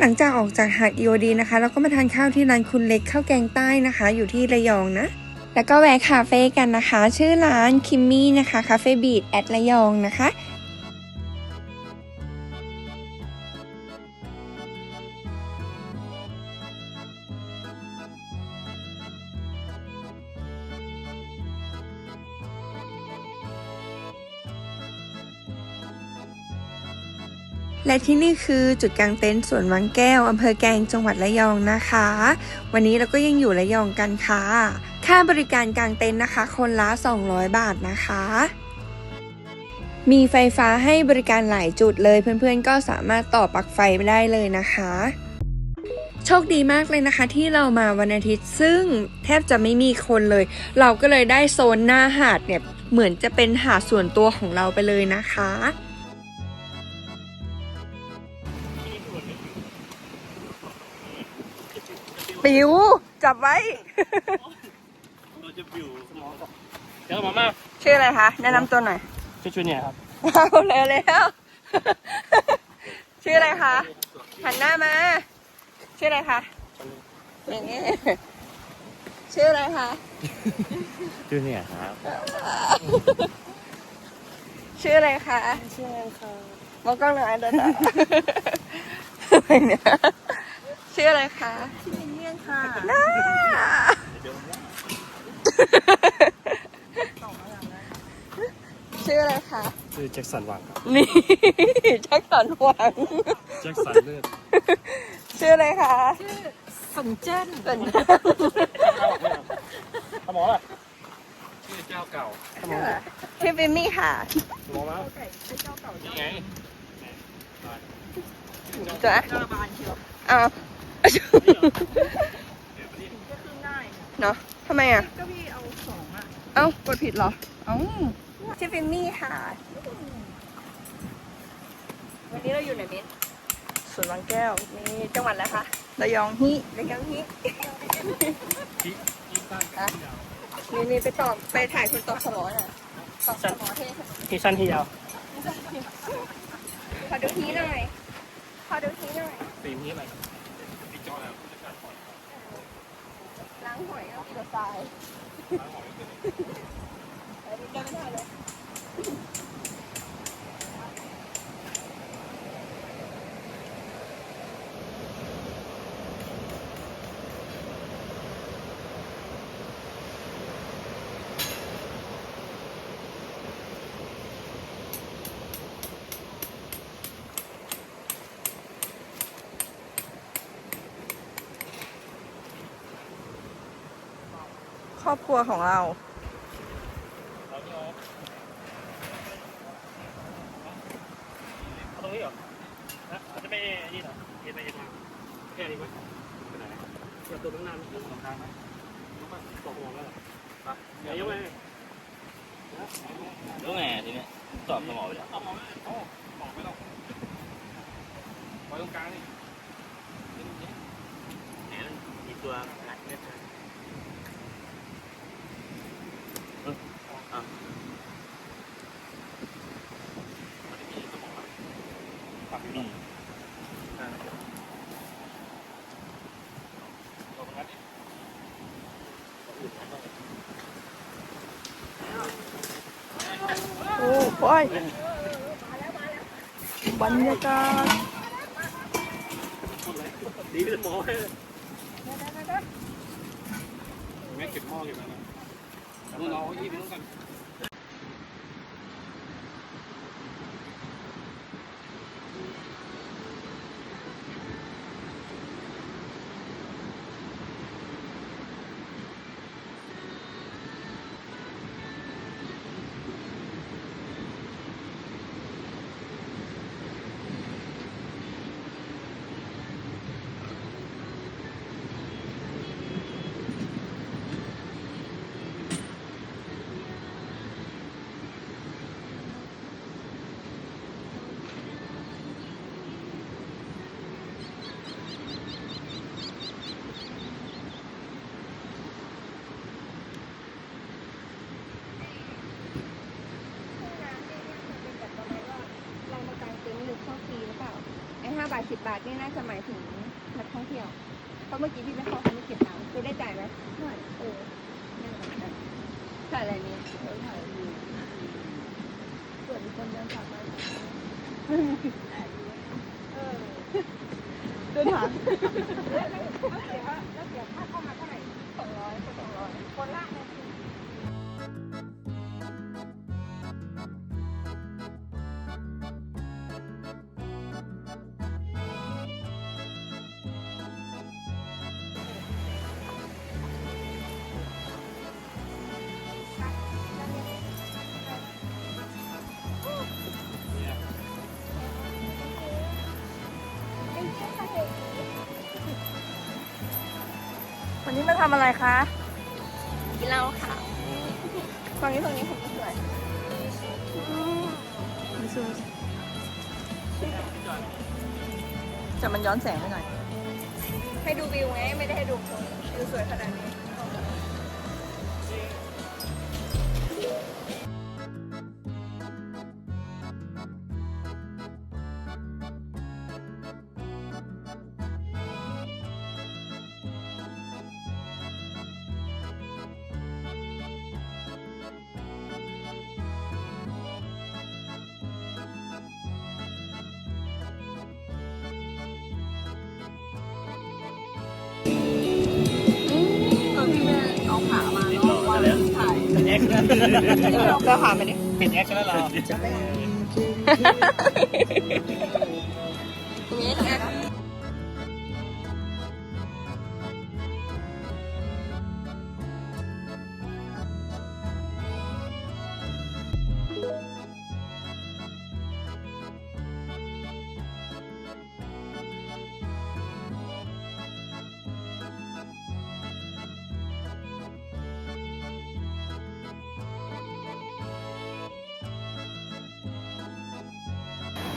หลังจากออกจากหาดอีโอดีนะคะ เราก็มาทานข้าวที่ร้านคุณเล็กข้าวแกงใต้นะคะ อยู่ที่ระยองนะ แล้วก็แวะคาเฟ่กันนะคะ ชื่อร้านคิมมี่นะคะคาเฟ่บีดแอดระยองนะคะ และที่นี่คือจุดกลางเต็นท์สวนวังแก้วอำเภอแกลงจังหวัดระยองนะคะ วันนี้เราก็ยังอยู่ระยองกันค่ะ ค่าบริการกลางเต็นท์นะคะ คนละ 200 บาทนะคะ มีไฟฟ้าให้บริการหลายจุดเลย เพื่อนๆก็สามารถต่อปลั๊กไฟไได้เลยนะคะโชคดีมากเลยนะคะที่เรามาวันอาทิตย์ซึ่งแทบจะไม่มีคนเลย เราก็เลยได้โซนหน้าหาดเนี่ยเหมือนจะเป็นหาดส่วนตัวของเราไปเลยนะคะ ปิว จับไว้ เราจะบิวสมองก่อนเดี๋ยวมามาชื่ออะไรคะ แนะนำตัวหน่อยช่วยช่วยเนี่ยครับเอาเลยแล้วชื่ออะไรคะหันหน้ามา ชื่ออะไรคะอย่างนี้ชื่ออะไรคะช่วยเนี่ยครับชื่ออะไรคะชื่ออะไรครับมองกล้องหน่อยเดี๋ยวจะอะไรเนี่ย ชื่ออะไรคะชื่อมินเนี่ยนค่ะน่าชื่ออะไรคะชื่อแจ็คสันหวังครับนี่แจ็คสันหวังแจ็คสันเลือดชื่ออะไรคะชื่อสนเจิ้นเป็นสมองล่ะชื่อเจ้าเก่าสมองชื่อบิมมี่ค่ะสมองมานี่ไงจ๊ะกระบาลเชียว เอาก็ขึ้นได้เนาะทำไมอะ ก็พี่เอาสองอะ เอ้ากดผิดเหรอ เอ้าชื่อบิมมี่ค่ะ วันนี้เราอยู่ไหนเบนสวนบางแก้ว นี่จังหวัดอะไรคะระยองฮิระยองฮิที่ที่สั้นอะนี่นี่ไปตอบไปถ่ายคุณตอบสมอน่ะตอบสมอเท่ที่สั้นที่ยาวขอดูทีหน่อยขอดูทีหน่อยตีมนี้อะไรพี่จอแล้ว ล้างหอยเอาเสือทรายไปดูกันได้เลย รอบครัวของเราตรงนี้เหรอนะจะไม่นี่หรอเอ็นไปเอ็นมาแค่นี้ไหมไปไหนอย่าตัวตั้งนานตัวสองทางไหมยกมาตกหัวแล้วหรอไปอย่ายกไปรู้ไงทีเนี้ยตอบสมองไปแล้วเอาไม่เอาออกไม่ต้องไว้ตรงกลางนี่แหมมันมีตัวหนักเนี่ยอะ ปัก อื นี่ ม อ่าตรงนั้นนี่ โอ้ยบรรยากาศดีเลยหมอแม่เก็บหม้อเก็บอะไรนะนู่นเอาอีกนู่นกัน เรามากางเต็นท์หรือเข้าฟรีหรือเปล่า ไอ้ห้า บาทนี่น่าจะหมายถึงนักท่องเที่ยว เพราะเมื่อกี้พี่ไม่เข้าเขาไม่เก็บตังค์คือได้จ่ายไหมไม่เออนั่นแหละถ่ายอะไรเนี่ยเออถ่ายวิวเปิดมีคนเดินผ่านมาเออเดินผ่าน มาทำอะไรคะ กินเหล้าค่ะฝั่งนี้ฝั่งนี้ผมก็สวยจะมันย้อนแสงไปหน่อย ให้ดูวิวไง ไม่ได้ให้ดูคนวิวสวยขนาดนี้ เป็นแอคชั่นเราขาไปดิเป็นแอคชั่นแล้วเรานี่แอ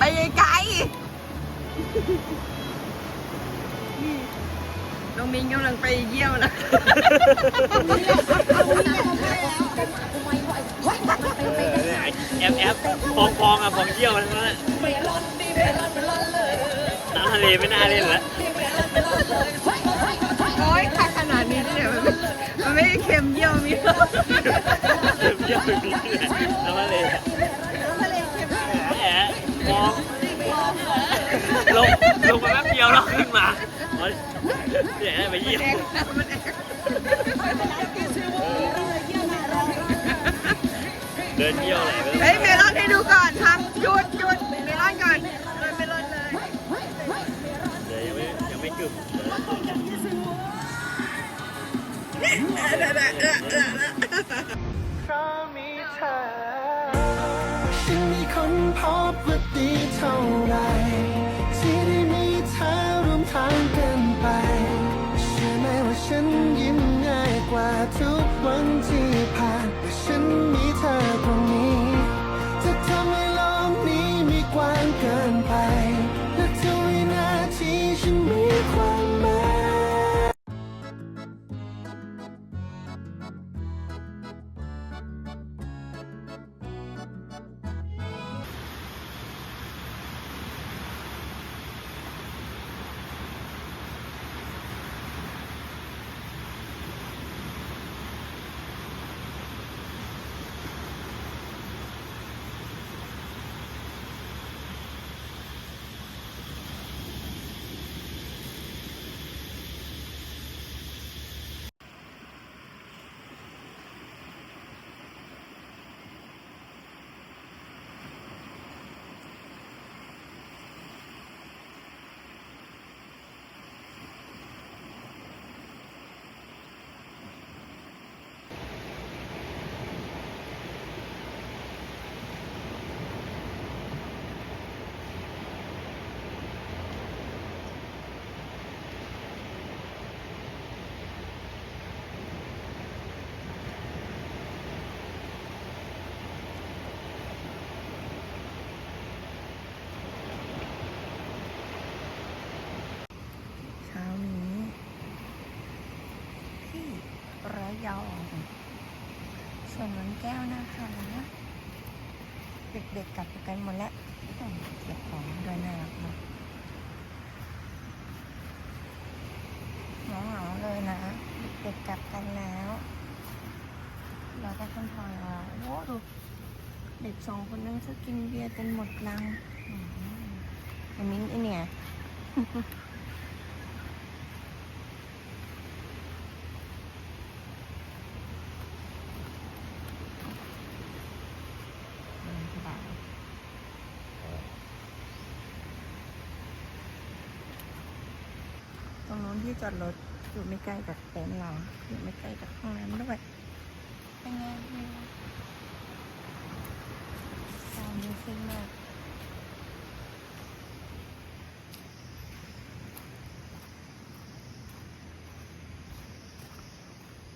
ไปไกลน้องมิงกำลังไปเยี่ยวนะแอปแอปฟองฟองอะฟองเยี่ยวมันนั่นแหละน้ำทะเลไม่น่าเล่นแล้วโอ้ยถ้าขนาดนี้เนี่ยมันไม่มันไม่ได้เค็มเยี่ยวมีหรอกเยี่ยวแบบนี้แหละน้ำทะเล ยวแล้วขึ้นมาอ๋อเดี๋ยวไปเยี่ยวเดินเยี่ยวไหนไปเฮ้ยเมลอนให้ดูก่อนทำหยุดหยุดเมลอนก่อนเลยเมลอนเลยเดี๋ยวยังไม่ยังไม่กึ่มฉันมีคนพบว่าดีเท่าไร่งน้องแก้วนะคะเด็กๆกลับกันหมดแล้วต้องเก็บของด้วยน่ารักมากเหาๆเลยนะเด็กๆกลับกันแล้วเราก็ต้องทอยเราโอ้ดูเด็กสองคนนั่งก็กินเบียร์จนหมดลังอันนี้เนี่ย จอดรถอยู่ไม่ไกล้กับเต็นท์เราอยู่ไม่ไกลจากห้องน้ำด้วยเป็นไงวิวตามดูซิมาก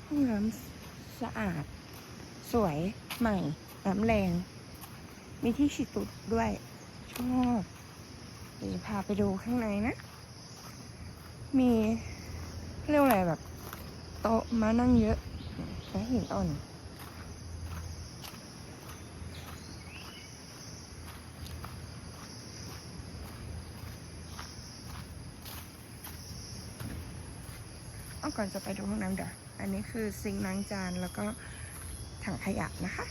ห้องน้ำสะอาด สวยใหม่น้ำแรง มีที่ฉีดตุดด้วย ชอบเดี๋ยวพาไปดูข้างในนะ มี เรียกอะไรแบบโต๊ะมานั่งเยอะและหินอ่อน เอาก่อนจะไปดูห้องน้ำเดี๋ยวอันนี้คือซิงค์ล้างจานแล้วก็ถังขยะนะคะ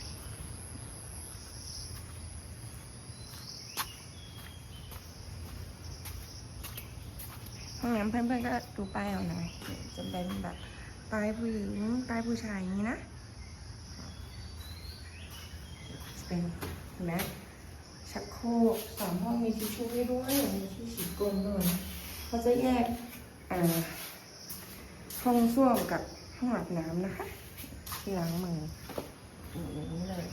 งน้ำเพื่อนๆก็ดูป้ายเอาหน่อยจะเป็นแบบป้ายผู้หญิงป้ายผู้ชายอย่างนี้นะจะเป็นเห็นไหมชักโครกสามห้องมีทิชชู่ให้ด้วยมีที่ฉีดก้นด้วยเขาจะแยกอ่าห้องส้วมกับห้องอาบน้ำนะคะที่ล้างมืออย่างนี้เลย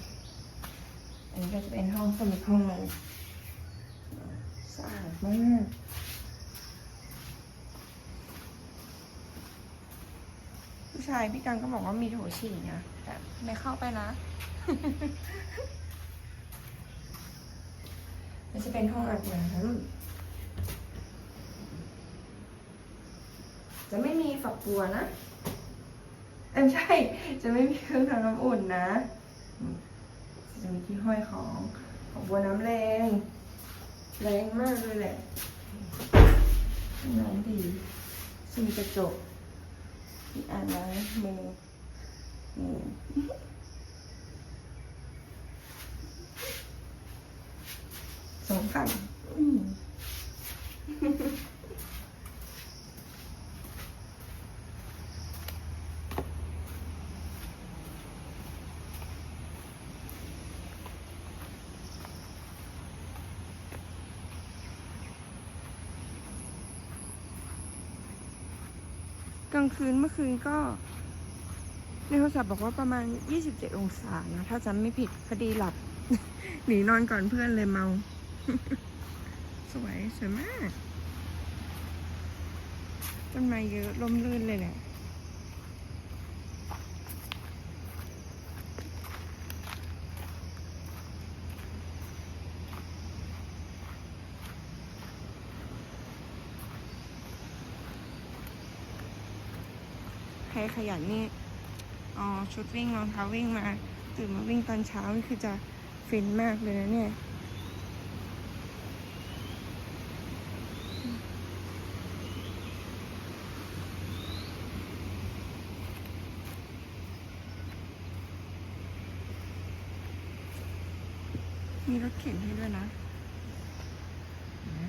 อันนี้ก็จะเป็นห้องสมุดห้องเลยสะอาดมาก ผู้ชายพี่กังก็บอกว่ามีโถฉี่นะแต่ไม่เข้าไปนะ มันจะเป็นห้องอาบน้ำจะไม่มีฝักบัวนะเอ้ไม่ใช่ จะไม่มีเครื่องทำน้ำอุ่นนะ จะมีที่ห้อยของฝักบัวน้ำแรง แรงมากเลยแหละน้ำดี ซึ่งมีกระจก อ่านล้างมืออืมสองฝั่งางคืนเมื่อคืนก็ ในโทรศัพท์บอกว่าประมาณ 27 องศานะ ถ้าจำไม่ผิดพอดีหลับ หนีนอนก่อนเพื่อนเลยเมา สวย สวยมากต้นไม้เยอะลมลื่นเลยแหละ ใครขยันนี่อ๋อชุดวิ่งรองเท้าวิ่งมา ตื่นมาวิ่งตอนเช้านี่คือจะฟินมากเลยนะเนี่ยมีรถเข็นให้ด้วยนะเห็นไหม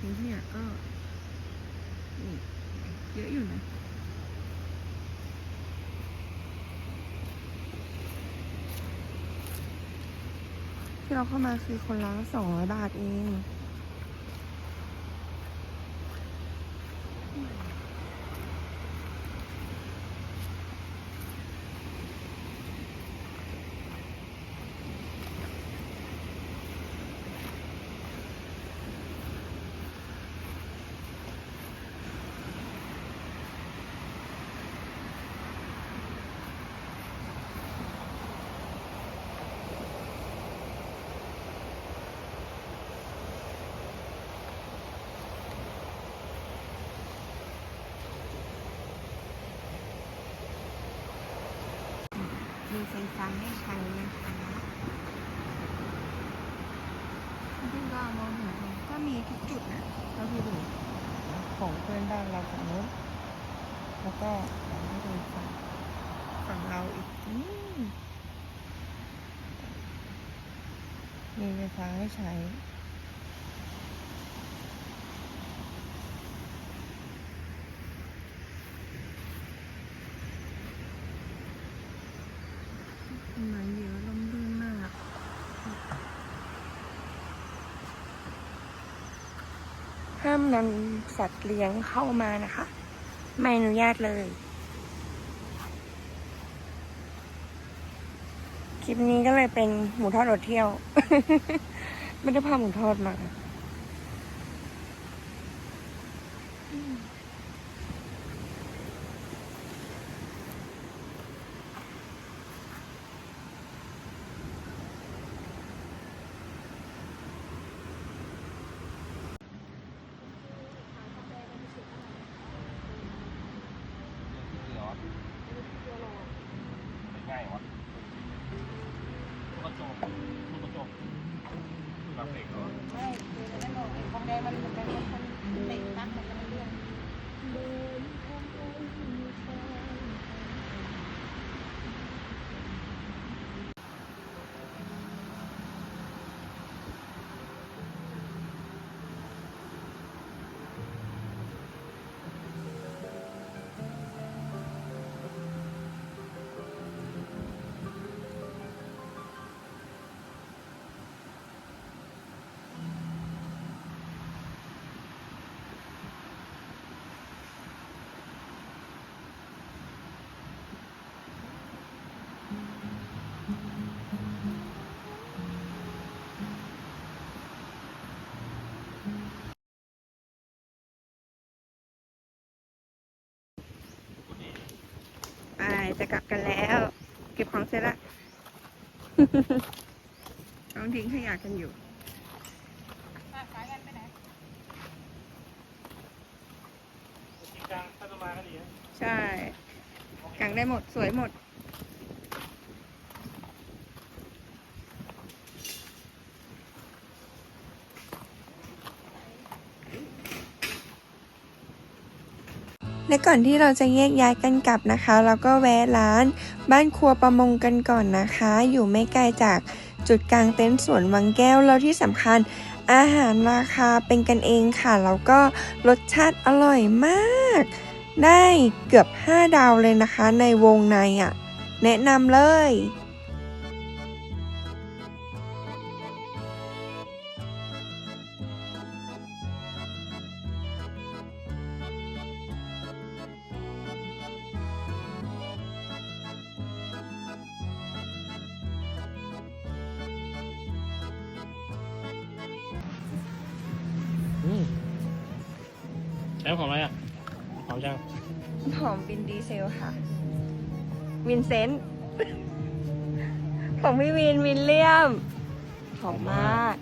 จุดทิ้งขยะก็นี่เยอะอยู่นะที่เราเข้ามาคือคนละสองร้อยบาทเอง มีไฟฟ้าให้ใช้นะคะที่ก็มองเห็นก็มีทุกจุดนะเราดูดูของเพื่อนบ้านเราฝั่งนู้นแล้วก็ให้ดูฝั่งฝั่งเราอีกอืมมีไฟฟ้าให้ใช้ ต้นไม้เยอะร่มรื่นมาก ห้ามนำสัตว์เลี้ยงเข้ามานะคะ ไม่อนุญาตเลย คลิปนี้ก็เลยเป็นหมูทอดอดเที่ยว ไม่ได้พาหมูทอดมา จะกลับกันแล้ว เก็บของเสร็จละต้องทิ้งขยะกันอยู่ขายกันไปไหนจริงจังถ้าจะมาก็ดีนะใช่กางได้หมดสวยหมด และก่อนที่เราจะแยกย้ายกันกลับนะคะ เราก็แวะร้านบ้านครัวประมงกันก่อนนะคะ อยู่ไม่ไกลจากจุดกลางเต็นท์สวนวังแก้วแล้วที่สำคัญอาหารราคาเป็นกันเองค่ะ แล้วก็รสชาติอร่อยมาก ได้เกือบ 5 ดาวเลยนะคะในวงในอะ แนะนำเลย เซนต์ของพี่วินวินเลียมหอมมาก